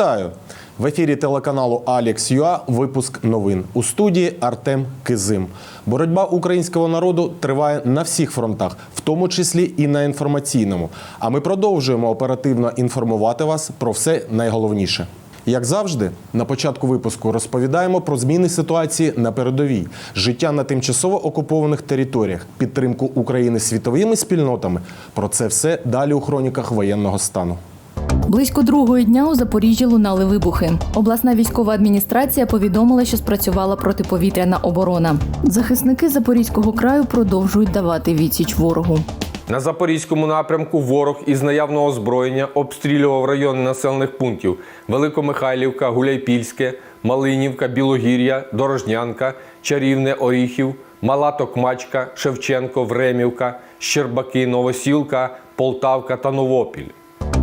Вітаю! В ефірі телеканалу Алекс Юа випуск новин у студії Артем Кизим. Боротьба українського народу триває на всіх фронтах, в тому числі і на інформаційному. А ми продовжуємо оперативно інформувати вас про все найголовніше. Як завжди, на початку випуску розповідаємо про зміни ситуації на передовій, життя на тимчасово окупованих територіях, підтримку України світовими спільнотами. Про це все далі у хроніках воєнного стану. Близько другої дня у Запоріжжі лунали вибухи. Обласна військова адміністрація повідомила, що спрацювала протиповітряна оборона. Захисники Запорізького краю продовжують давати відсіч ворогу. На запорізькому напрямку ворог із наявного озброєння обстрілював райони населених пунктів Великомихайлівка, Гуляйпільське, Малинівка, Білогір'я, Дорожнянка, Чарівне, Оріхів, Мала Токмачка, Шевченко, Времівка, Щербаки, Новосілка, Полтавка та Новопіль.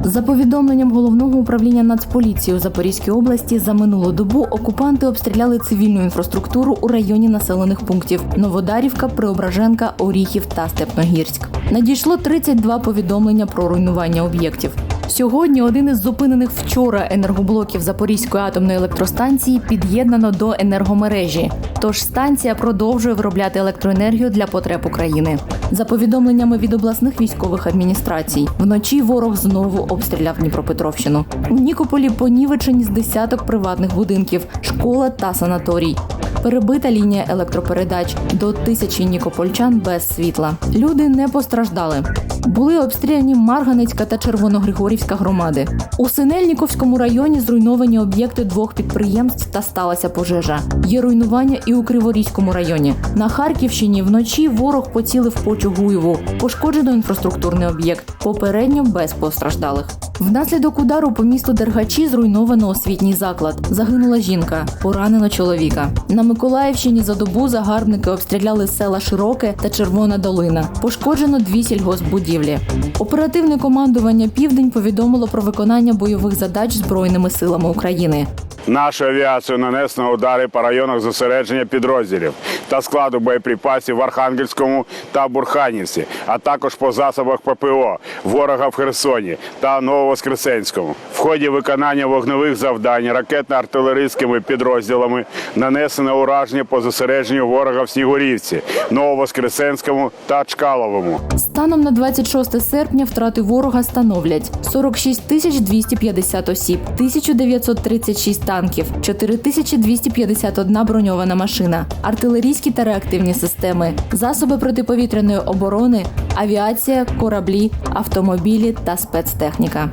За повідомленням головного управління Нацполіції у Запорізькій області за минулу добу окупанти обстріляли цивільну інфраструктуру у районі населених пунктів Новодарівка, Преображенка, Оріхів та Степногірськ. Надійшло 32 повідомлення про руйнування об'єктів. Сьогодні один із зупинених вчора енергоблоків Запорізької атомної електростанції під'єднано до енергомережі. Тож станція продовжує виробляти електроенергію для потреб України. За повідомленнями від обласних військових адміністрацій, вночі ворог знову обстріляв Дніпропетровщину. У Нікополі понівечені з десяток приватних будинків, школа та санаторій. Перебита лінія електропередач до тисячі нікопольчан без світла. Люди не постраждали. Були обстріляні Марганецька та Червоногригорівська громади. У Синельніковському районі зруйновані об'єкти двох підприємств та сталася пожежа. Є руйнування і у Криворізькому районі. На Харківщині вночі ворог поцілив по Чугуєву. Пошкоджено інфраструктурний об'єкт. Попередньо без постраждалих. Внаслідок удару по місту Дергачі зруйновано освітній заклад. Загинула жінка, поранено чоловіка. На Миколаївщині за добу загарбники обстріляли села Широке та Червона Долина. Пошкоджено дві сільгоспбудівлі. Оперативне командування Південь повідомило про виконання бойових задач збройними силами України. Нашою авіацією нанесено удари по районах зосередження підрозділів та складу боєприпасів в Архангельському та Бурханівці, а також по засобах ППО ворога в Херсоні та Нововоскресенському. В ході виконання вогневих завдань ракетно-артилерійськими підрозділами нанесено ураження по зосередженню ворога в Снігурівці, Нововоскресенському та Чкаловому. Станом на 26 серпня втрати ворога становлять 46 тисяч 250 осіб, 1936 танків, 4251 броньована машина, артилерійські та реактивні системи, засоби протиповітряної оборони, авіація, кораблі, автомобілі та спецтехніка.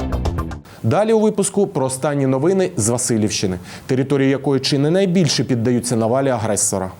Далі у випуску про останні новини з Васильівщини, території якої чи не найбільше піддаються навалі агресора.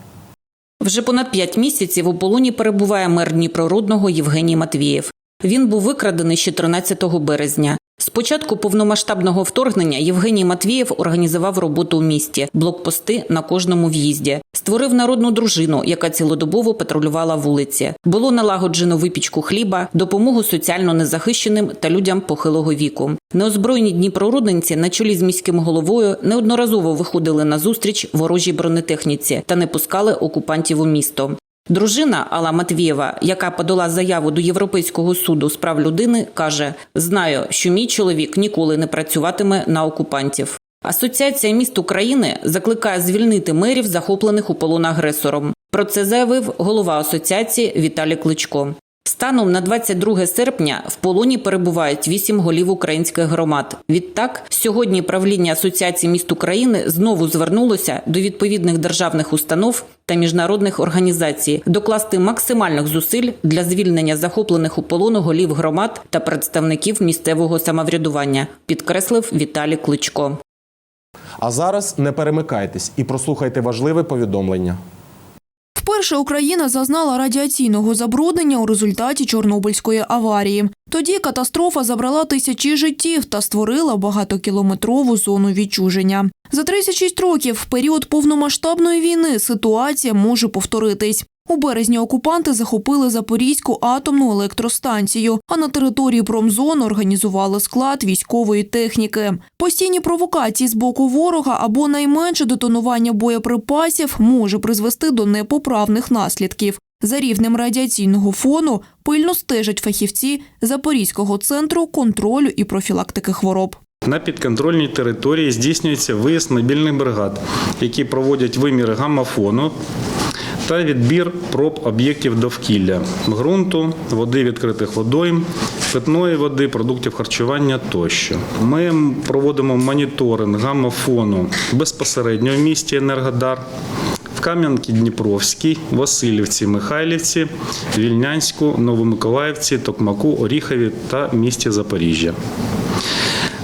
Вже понад п'ять місяців у полоні перебуває мер Дніпрорудного Євгеній Матвієв. Він був викрадений ще 13 березня. З початку повномасштабного вторгнення Євгеній Матвієв організував роботу у місті, блокпости на кожному в'їзді, створив народну дружину, яка цілодобово патрулювала вулиці. Було налагоджено випічку хліба, допомогу соціально незахищеним та людям похилого віку. Неозброєні дніпрорудненці на чолі з міським головою неодноразово виходили на зустріч ворожій бронетехніці та не пускали окупантів у місто. Дружина Алла Матвієва, яка подала заяву до Європейського суду з прав людини, каже: Знаю, що мій чоловік ніколи не працюватиме на окупантів. Асоціація міст України закликає звільнити мерів, захоплених у полон агресором. Про це заявив голова асоціації Віталій Кличко. Станом на 22 серпня в полоні перебувають вісім голів українських громад. Відтак, сьогодні правління Асоціації міст України знову звернулося до відповідних державних установ та міжнародних організацій докласти максимальних зусиль для звільнення захоплених у полону голів громад та представників місцевого самоврядування, підкреслив Віталій Кличко. А зараз не перемикайтесь і прослухайте важливе повідомлення. Вперше Україна зазнала радіаційного забруднення у результаті Чорнобильської аварії. Тоді катастрофа забрала тисячі життів та створила багатокілометрову зону відчуження. За 36 років, в період повномасштабної війни, ситуація може повторитись. У березні окупанти захопили Запорізьку атомну електростанцію, а на території промзону організували склад військової техніки. Постійні провокації з боку ворога або найменше детонування боєприпасів може призвести до непоправних наслідків. За рівнем радіаційного фону пильно стежать фахівці Запорізького центру контролю і профілактики хвороб. На підконтрольній території здійснюється виїзд мобільних бригад, які проводять виміри гамафону та відбір проб об'єктів довкілля ґрунту, води відкритих водойм, питної води, продуктів харчування тощо. Ми проводимо моніторинг гамофону безпосередньо в місті Енергодар. В Кам'янці Дніпровській, Васильівці, Михайлівці, Вільнянську, Новомиколаївці, Токмаку, Оріхові та місті Запоріжжя.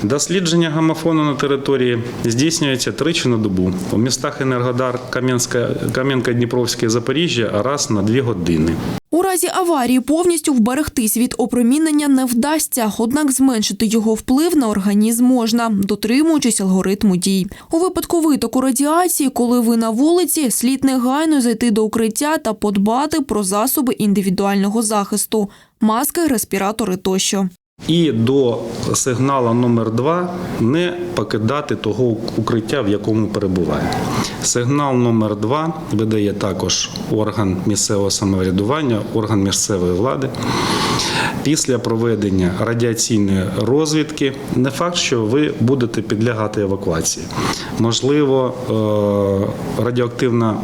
Дослідження гамофону на території здійснюється тричі на добу. У містах Енергодар, Кам'янка, Дніпровське, Запоріжжя раз на дві години. У разі аварії повністю вберегтись від опромінення не вдасться, однак зменшити його вплив на організм можна, дотримуючись алгоритму дій. У випадку витоку радіації, коли ви на вулиці, слід негайно зайти до укриття та подбати про засоби індивідуального захисту, маски, респіратори тощо. І до сигналу номер 2 не покидати того укриття, в якому перебуває. Сигнал номер 2 видає також орган місцевого самоврядування, орган місцевої влади. Після проведення радіаційної розвідки не факт, що ви будете підлягати евакуації. Можливо, е, радіоактивна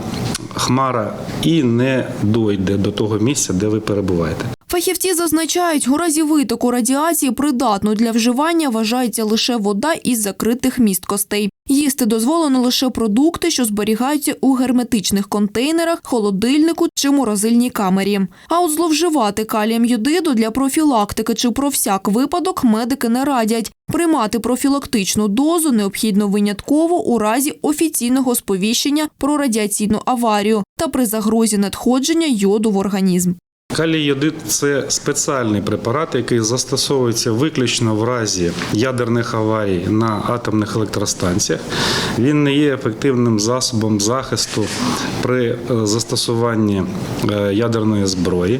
хмара і не дойде до того місця, де ви перебуваєте. Фахівці зазначають, у разі витоку радіації придатною для вживання вважається лише вода із закритих місткостей. Їсти дозволено лише продукти, що зберігаються у герметичних контейнерах, холодильнику чи морозильній камері. А от зловживати калієм йодиду для профілактики чи про всяк випадок медики не радять. Приймати профілактичну дозу необхідно винятково у разі офіційного сповіщення про радіаційну аварію та при загрозі надходження йоду в організм. Калій йодид – це спеціальний препарат, який застосовується виключно в разі ядерних аварій на атомних електростанціях. Він не є ефективним засобом захисту при е, застосуванні е, ядерної зброї.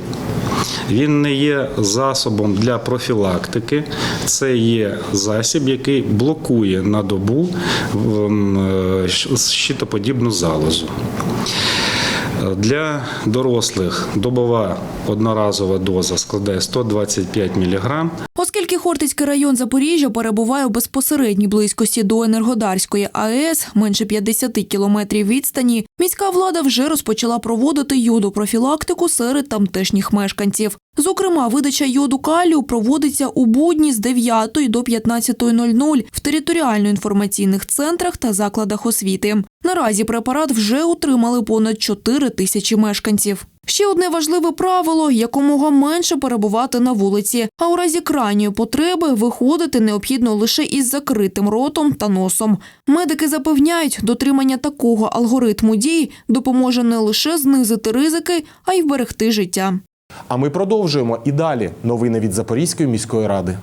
Він не є засобом для профілактики. Це є засіб, який блокує на добу е, щитоподібну залозу. Для дорослих добова одноразова доза складає 125 мг. Оскільки Хортицький район Запоріжжя перебуває у безпосередній близькості до Енергодарської АЕС, менше 50 кілометрів відстані, міська влада вже розпочала проводити йодопрофілактику серед тамтешніх мешканців. Зокрема, видача йоду калію проводиться у будні з 9 до 15.00 в територіально-інформаційних центрах та закладах освіти. Наразі препарат вже отримали понад 4 тисячі мешканців. Ще одне важливе правило – якомога менше перебувати на вулиці, а у разі крайньої потреби виходити необхідно лише із закритим ротом та носом. Медики запевняють, дотримання такого алгоритму дій допоможе не лише знизити ризики, а й вберегти життя. А ми продовжуємо і далі новини від Запорізької міської ради.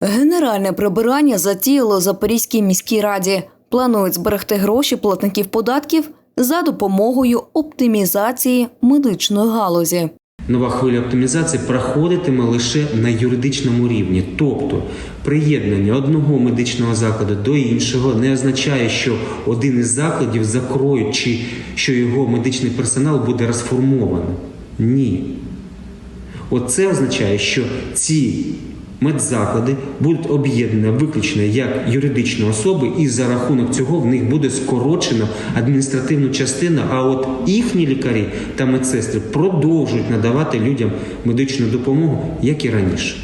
Генеральне прибирання затіяло Запорізькій міській раді. Планують зберегти гроші платників податків за допомогою оптимізації медичної галузі. Нова хвиля оптимізації проходитиме лише на юридичному рівні, тобто приєднання одного медичного закладу до іншого не означає, що один із закладів закроють чи що його медичний персонал буде розформований. Ні. Оце означає, що ці медзаклади будуть об'єднані виключно як юридичні особи, і за рахунок цього в них буде скорочено адміністративну частину. А от їхні лікарі та медсестри продовжують надавати людям медичну допомогу, як і раніше.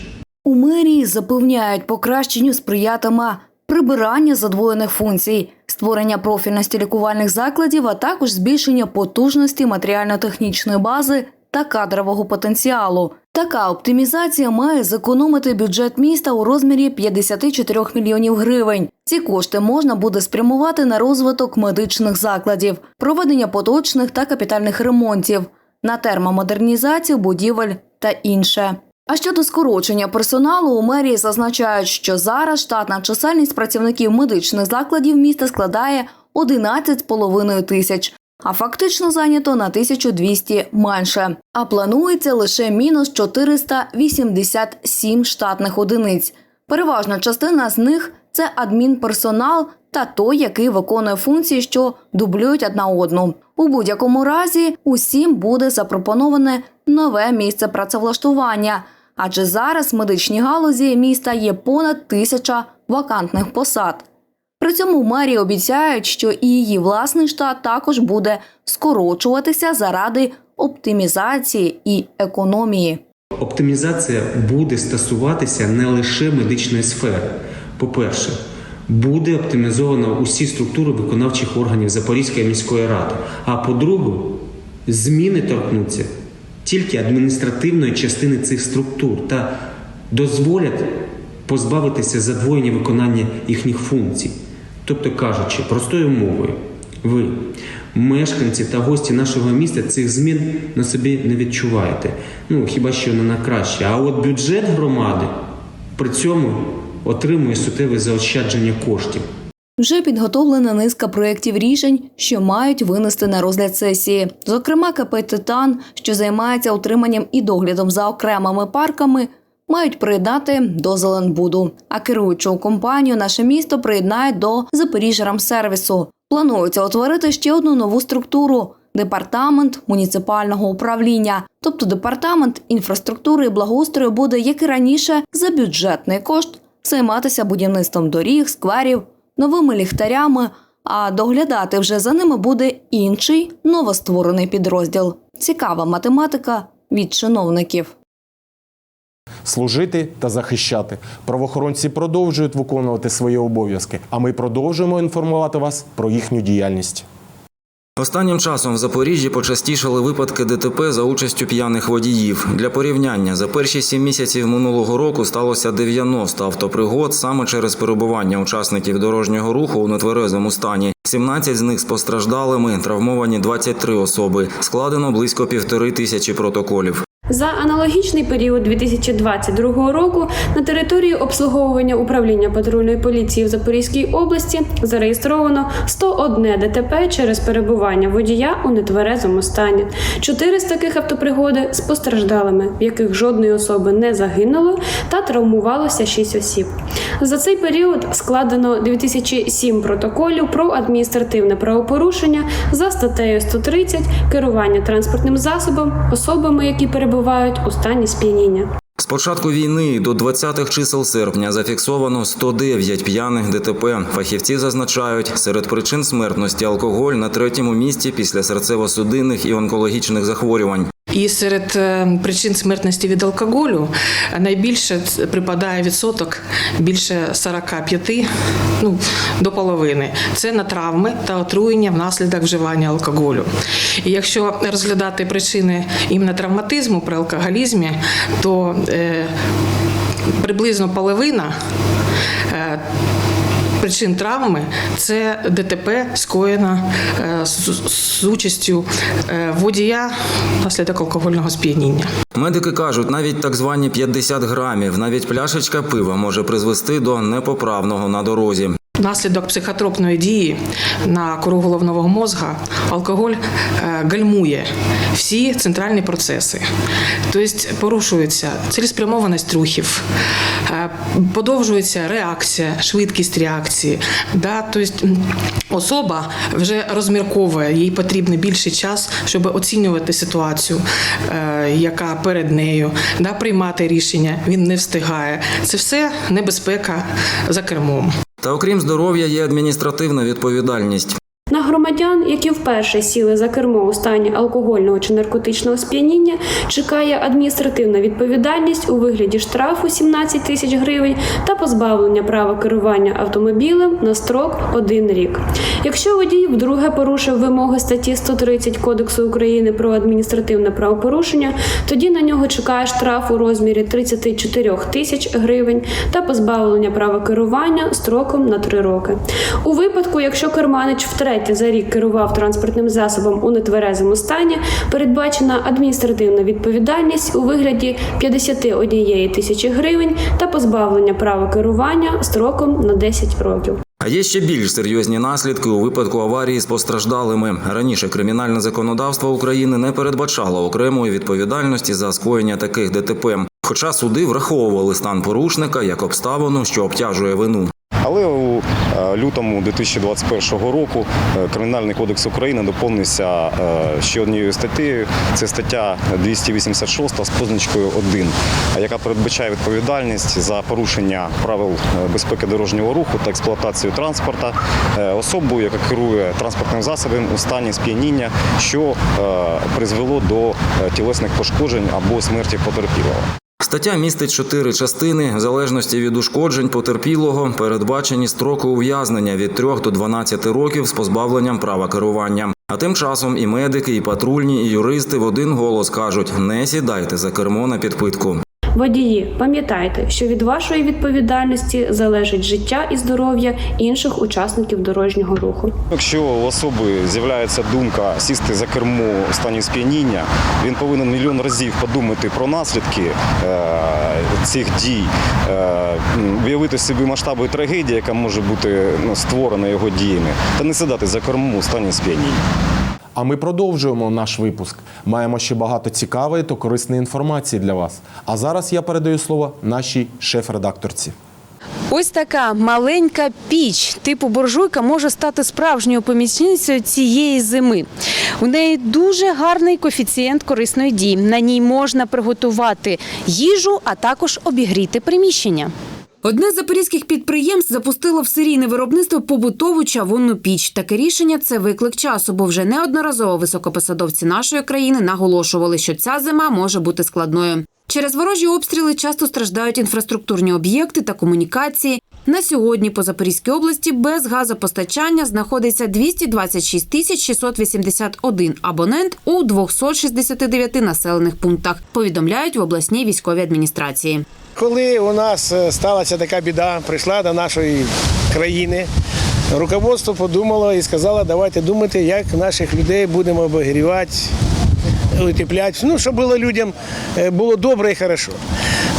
У мерії запевняють, покращенню сприятиме прибирання задвоєних функцій, створення профільності лікувальних закладів, а також збільшення потужності матеріально-технічної бази та кадрового потенціалу. Така оптимізація має зекономити бюджет міста у розмірі 54 мільйонів гривень. Ці кошти можна буде спрямувати на розвиток медичних закладів, проведення поточних та капітальних ремонтів, на термомодернізацію будівель та інше. А щодо скорочення персоналу, у мерії зазначають, що зараз штатна чисельність працівників медичних закладів міста складає 11,5 тисяч, а фактично зайнято на 1200 менше. А планується лише мінус 487 штатних одиниць. Переважна частина з них це адмінперсонал та той, який виконує функції, що дублюють одна одну. У будь-якому разі усім буде запропоноване нове місце працевлаштування, адже зараз в медичній галузі міста є понад тисяча вакантних посад. При цьому мерії обіцяють, що і її власний штат також буде скорочуватися заради оптимізації і економії. Оптимізація буде стосуватися не лише медичної сфери. По-перше, буде оптимізовано усі структури виконавчих органів Запорізької міської ради. А по-друге, зміни торкнуться тільки адміністративної частини цих структур та дозволять позбавитися задвоєння виконання їхніх функцій. Тобто кажучи, простою мовою, ви, мешканці та гості нашого міста, цих змін на собі не відчуваєте. Ну хіба що не на краще. А от бюджет громади при цьому отримує суттєве заощадження коштів. Вже підготовлена низка проєктів рішень, що мають винести на розгляд сесії. Зокрема, КП «Титан», що займається утриманням і доглядом за окремими парками, мають приєднати до Зеленбуду. А керуючу компанію наше місто приєднають до Запоріжжя-Рамсервісу. Планується утворити ще одну нову структуру департамент муніципального управління. Тобто департамент інфраструктури і благоустрою буде, як і раніше, за бюджетний кошт займатися будівництвом доріг, скверів, новими ліхтарями, а доглядати вже за ними буде інший новостворений підрозділ. Цікава математика від чиновників. Служити та захищати. Правоохоронці продовжують виконувати свої обов'язки, а ми продовжуємо інформувати вас про їхню діяльність. Останнім часом в Запоріжжі почастішали випадки ДТП за участю п'яних водіїв. Для порівняння за перші сім місяців минулого року сталося 90 автопригод саме через перебування учасників дорожнього руху у нетверезому стані. 17 з них з постраждалими, травмовані 23 особи. Складено близько півтори тисячі протоколів. За аналогічний період 2022 року на території обслуговування управління патрульної поліції в Запорізькій області зареєстровано 101 ДТП через перебування водія у нетверезому стані. Чотири з таких автопригоди з постраждалими, в яких жодної особи не загинуло, та травмувалося 6 осіб. За цей період складено 2007 протоколів про адміністративне правопорушення за статтею 130 керування транспортним засобом особами, які перебувають у стані сп'яніння. З початку війни до 20-х чисел серпня зафіксовано 109 п'яних ДТП. Фахівці зазначають, серед причин смертності алкоголь на третьому місці після серцево-судинних і онкологічних захворювань. І серед е, причин смертності від алкоголю найбільше припадає відсоток більше 45, ну до половини. Це на травми та отруєння внаслідок вживання алкоголю. І якщо розглядати причини іменно травматизму при алкоголізмі, то е, приблизно половина. Е, Причин травми це ДТП скоєна е, з, участю е, водія наслідок алкогольного сп'яніння. Медики кажуть, навіть так звані 50 грамів, навіть пляшечка пива може призвести до непоправного на дорозі. Внаслідок психотропної дії на кору головного мозга алкоголь е, гальмує всі центральні процеси. Тобто порушується цілеспрямованість рухів, е, подовжується реакція, швидкість реакції. Да? Тобто особа вже розмірковує, їй потрібен більший час, щоб оцінювати ситуацію, е, яка перед нею, да? приймати рішення. Він не встигає. Це все небезпека за кермом. Та окрім здоров'я, є адміністративна відповідальність. На громадян, які вперше сіли за кермо у стані алкогольного чи наркотичного сп'яніння, чекає адміністративна відповідальність у вигляді штрафу 17 тисяч гривень та позбавлення права керування автомобілем на строк один рік. Якщо водій вдруге порушив вимоги статті 130 Кодексу України про адміністративне правопорушення, тоді на нього чекає штраф у розмірі 34 тисяч гривень та позбавлення права керування строком на 3 роки. У випадку, якщо керманич втретє за рік керував транспортним засобом у нетверезому стані, передбачена адміністративна відповідальність у вигляді 51 тисячі гривень та позбавлення права керування строком на 10 років. А є ще більш серйозні наслідки у випадку аварії з постраждалими. Раніше кримінальне законодавство України не передбачало окремої відповідальності за скоєння таких ДТП. Хоча суди враховували стан порушника як обставину, що обтяжує вину. Але у лютому 2021 року е, Кримінальний кодекс України доповнився е, ще однією статтею. Це стаття 286 з позначкою 1, яка передбачає відповідальність за порушення правил е, безпеки дорожнього руху та експлуатацію транспорту е, особою, яка керує транспортним засобом у стані сп'яніння, що е, призвело до е, тілесних пошкоджень або смерті потерпілого. Стаття містить чотири частини. В залежності від ушкоджень потерпілого передбачені строки ув'язнення від 3 до 12 років з позбавленням права керування. А тим часом і медики, і патрульні, і юристи в один голос кажуть: не сідайте за кермо на підпитку. Водії, пам'ятайте, що від вашої відповідальності залежить життя і здоров'я інших учасників дорожнього руху. Якщо у особи з'являється думка сісти за кермо у стані сп'яніння, він повинен мільйон разів подумати про наслідки е, цих дій, е, уявити собі масштаби трагедії, яка може бути ну, створена його діями, та не сідати за кермо у стані сп'яніння. А ми продовжуємо наш випуск. Маємо ще багато цікавої та корисної інформації для вас. А зараз я передаю слово нашій шеф-редакторці. Ось така маленька піч типу буржуйка може стати справжньою помічницею цієї зими. У неї дуже гарний коефіцієнт корисної дії. На ній можна приготувати їжу, а також обігріти приміщення. Одне з запорізьких підприємств запустило в серійне виробництво побутову чавунну піч. Таке рішення це виклик часу, бо вже неодноразово високопосадовці нашої країни наголошували, що ця зима може бути складною. Через ворожі обстріли часто страждають інфраструктурні об'єкти та комунікації. На сьогодні по Запорізькій області без газопостачання знаходиться 226 тисяч 681 абонент у 269 населених пунктах. Повідомляють в обласній військовій адміністрації. Коли у нас е, сталася така біда, прийшла до нашої країни, руководство подумало і сказало, давайте думати, як наших людей будемо обігрівати, утепляти, ну, щоб було людям е, було добре і хорошо.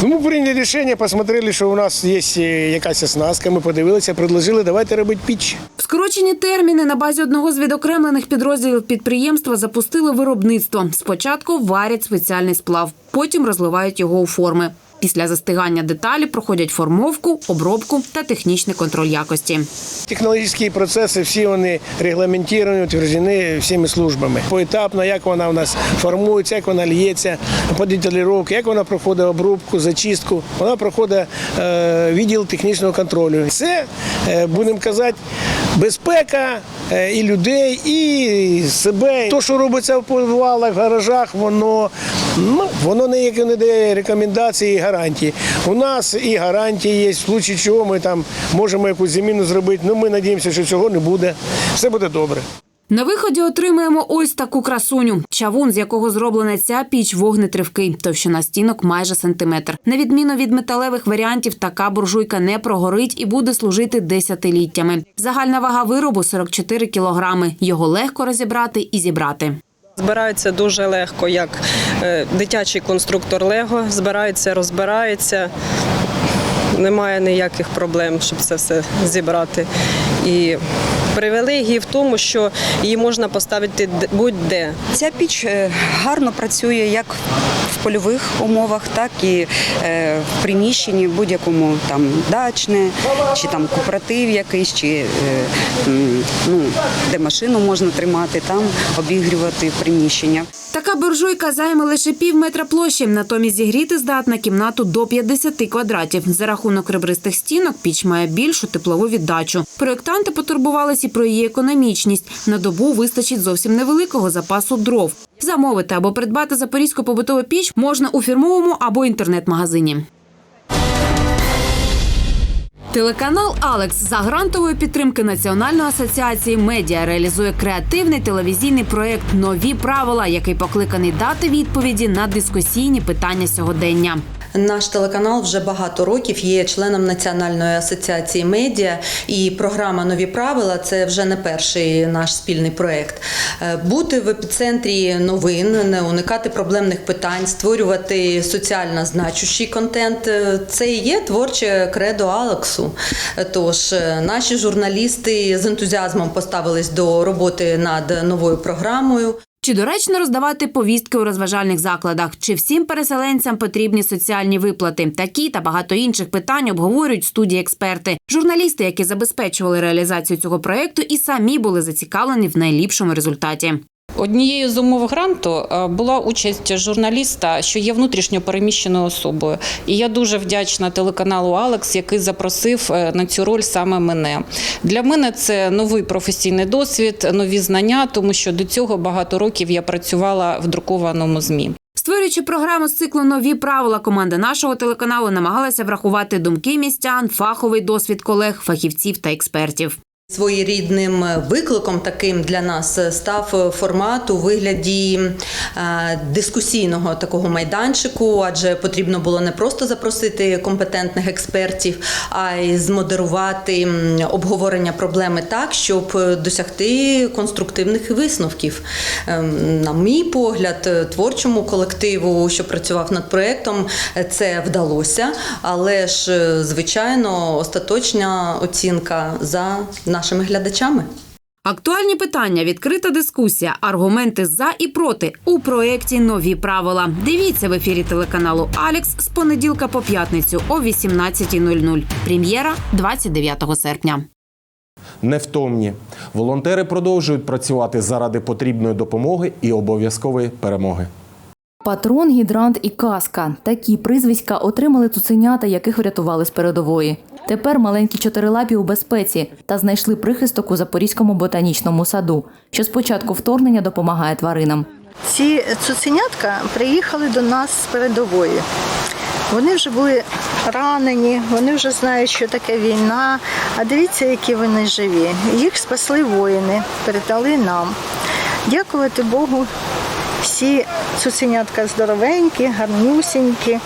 Ми прийняли рішення, посмотрели, що у нас є е, якась оснастка, ми подивилися, предложили, давайте робити піч. В скорочені терміни на базі одного з відокремлених підрозділів підприємства запустили виробництво. Спочатку варять спеціальний сплав, потім розливають його у форми. Після застигання деталі проходять формовку, обробку та технічний контроль якості. Технологічні процеси всі вони регламентовані, утверджені всіми службами. Поетапно, як вона у нас формується, як вона лється, по деталіровці, як вона проходить обробку, зачистку. Вона проходить е, відділ технічного контролю. Це, е, будемо казати, безпека е, і людей, і себе. То, що робиться в підвалах, в гаражах, воно, ну, воно ніякі не дає рекомендації і гарантії. У нас і гарантії є, в случаї чого ми там можемо якусь заміну зробити. Ну, ми надіємося, що цього не буде. Все буде добре. На виході отримаємо ось таку красуню. Чавун, з якого зроблена ця піч вогнетривкий. Товщина стінок майже сантиметр. На відміну від металевих варіантів, така буржуйка не прогорить і буде служити десятиліттями. Загальна вага виробу 44 кілограми. Його легко розібрати і зібрати. Збираються дуже легко, як е, дитячий конструктор Лего. Збирається, розбирається. Немає ніяких проблем, щоб це все зібрати. І привілегії в тому, що її можна поставити будь-де. Ця піч е, гарно працює як в польових умовах, так і е, в приміщенні будь-якому там дачне, чи там кооператив якийсь, чи е, ну, де машину можна тримати, там обігрівати приміщення. Така буржуйка займе лише пів метра площі, натомість зігріти здатна кімнату до 50 квадратів. За рахунок ребристих стінок піч має більшу теплову віддачу. Проєктанти потурбувалися і про її економічність. На добу вистачить зовсім невеликого запасу дров. Замовити або придбати запорізьку побутову піч можна у фірмовому або інтернет-магазині. Телеканал Алекс за грантової підтримки Національної асоціації медіа реалізує креативний телевізійний проєкт Нові правила, який покликаний дати відповіді на дискусійні питання сьогодення. Наш телеканал вже багато років є членом Національної асоціації медіа, і програма Нові правила це вже не перший наш спільний проект. Е, Бути в епіцентрі новин, не уникати проблемних питань, створювати соціально значущий контент е, це і є творче кредо Алексу. Тож е, наші журналісти з ентузіазмом поставились до роботи над новою програмою. Чи доречно роздавати повістки у розважальних закладах? Чи всім переселенцям потрібні соціальні виплати? Такі та багато інших питань обговорюють студії експерти. Журналісти, які забезпечували реалізацію цього проекту, і самі були зацікавлені в найліпшому результаті. Однією з умов гранту е, була участь журналіста, що є внутрішньо переміщеною особою. І я дуже вдячна телеканалу Алекс, який запросив е, на цю роль саме мене. Для мене це новий професійний досвід, нові знання, тому що до цього багато років я працювала в друкованому змі. Створюючи програму з циклу нові правила, команда нашого телеканалу намагалася врахувати думки містян, фаховий досвід колег, фахівців та експертів. Своєрідним викликом таким для нас став формат у вигляді е, дискусійного такого майданчику, адже потрібно було не просто запросити компетентних експертів, а й змодерувати обговорення проблеми так, щоб досягти конструктивних висновків. Ем, На мій погляд, творчому колективу, що працював над проектом, це вдалося, але ж, е, звичайно, остаточна оцінка за нашими глядачами. Актуальні питання, відкрита дискусія, аргументи за і проти у проєкті Нові правила. Дивіться в ефірі телеканалу Алекс з понеділка по п'ятницю о 18.00. Прем'єра 29 серпня. Невтомні. Волонтери продовжують працювати заради потрібної допомоги і обов'язкової перемоги. Патрон, гідрант і каска такі прізвиська отримали цуценята, яких врятували з передової. Тепер маленькі чотирилапі у безпеці та знайшли прихисток у Запорізькому ботанічному саду, що з початку вторгнення допомагає тваринам. Ці цуценятка приїхали до нас з передової. Вони вже були ранені, вони вже знають, що таке війна. А дивіться, які вони живі. Їх спасли воїни, передали нам. Дякувати Богу, всі цуценятка здоровенькі, гарнюсінькі,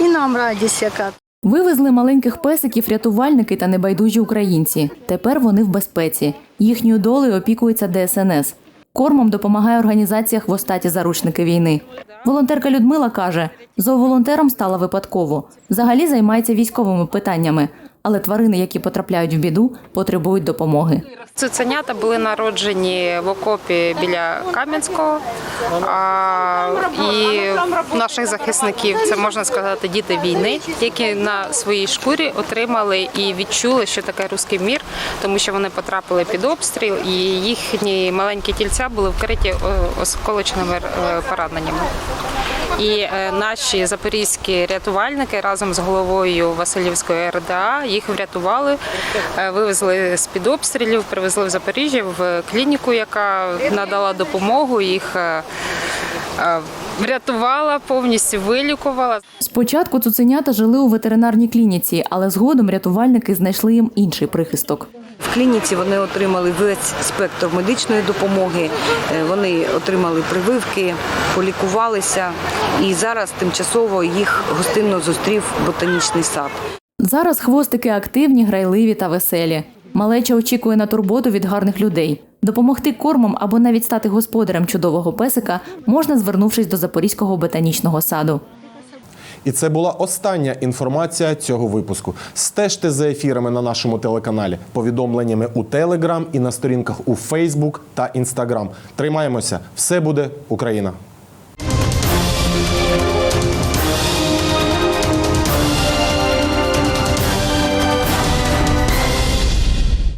і нам радість яка. Вивезли маленьких песиків рятувальники та небайдужі українці. Тепер вони в безпеці. Їхньою долею опікується ДСНС. Кормом допомагає організація хвостаті заручники війни. Волонтерка Людмила каже, зооволонтером стала випадково. Взагалі займається військовими питаннями, але тварини, які потрапляють в біду, потребують допомоги. Цуценята були народжені в окопі біля Кам'янського. А, і наших захисників, це можна сказати, діти війни, які на своїй шкурі отримали і відчули, що таке руський мір, тому що вони потрапили під обстріл, і їхні маленькі тільця були вкриті осколочними е, пораненнями. І е, наші запорізькі рятувальники разом з головою Васильівської РДА їх врятували, е, вивезли з під обстрілів, привезли в Запоріжжя в клініку, яка надала допомогу. Їх е, врятувала, повністю вилікувала. Спочатку цуценята жили у ветеринарній клініці, але згодом рятувальники знайшли їм інший прихисток. В клініці вони отримали весь спектр медичної допомоги, е, вони отримали прививки, полікувалися і зараз тимчасово їх гостинно зустрів ботанічний сад. Зараз хвостики активні, грайливі та веселі. Малеча очікує на турботу від гарних людей. Допомогти кормом або навіть стати господарем чудового песика можна, звернувшись до Запорізького ботанічного саду. І це була остання інформація цього випуску. Стежте за ефірами на нашому телеканалі, повідомленнями у Телеграм і на сторінках у Фейсбук та Інстаграм. Тримаємося! Все буде Україна!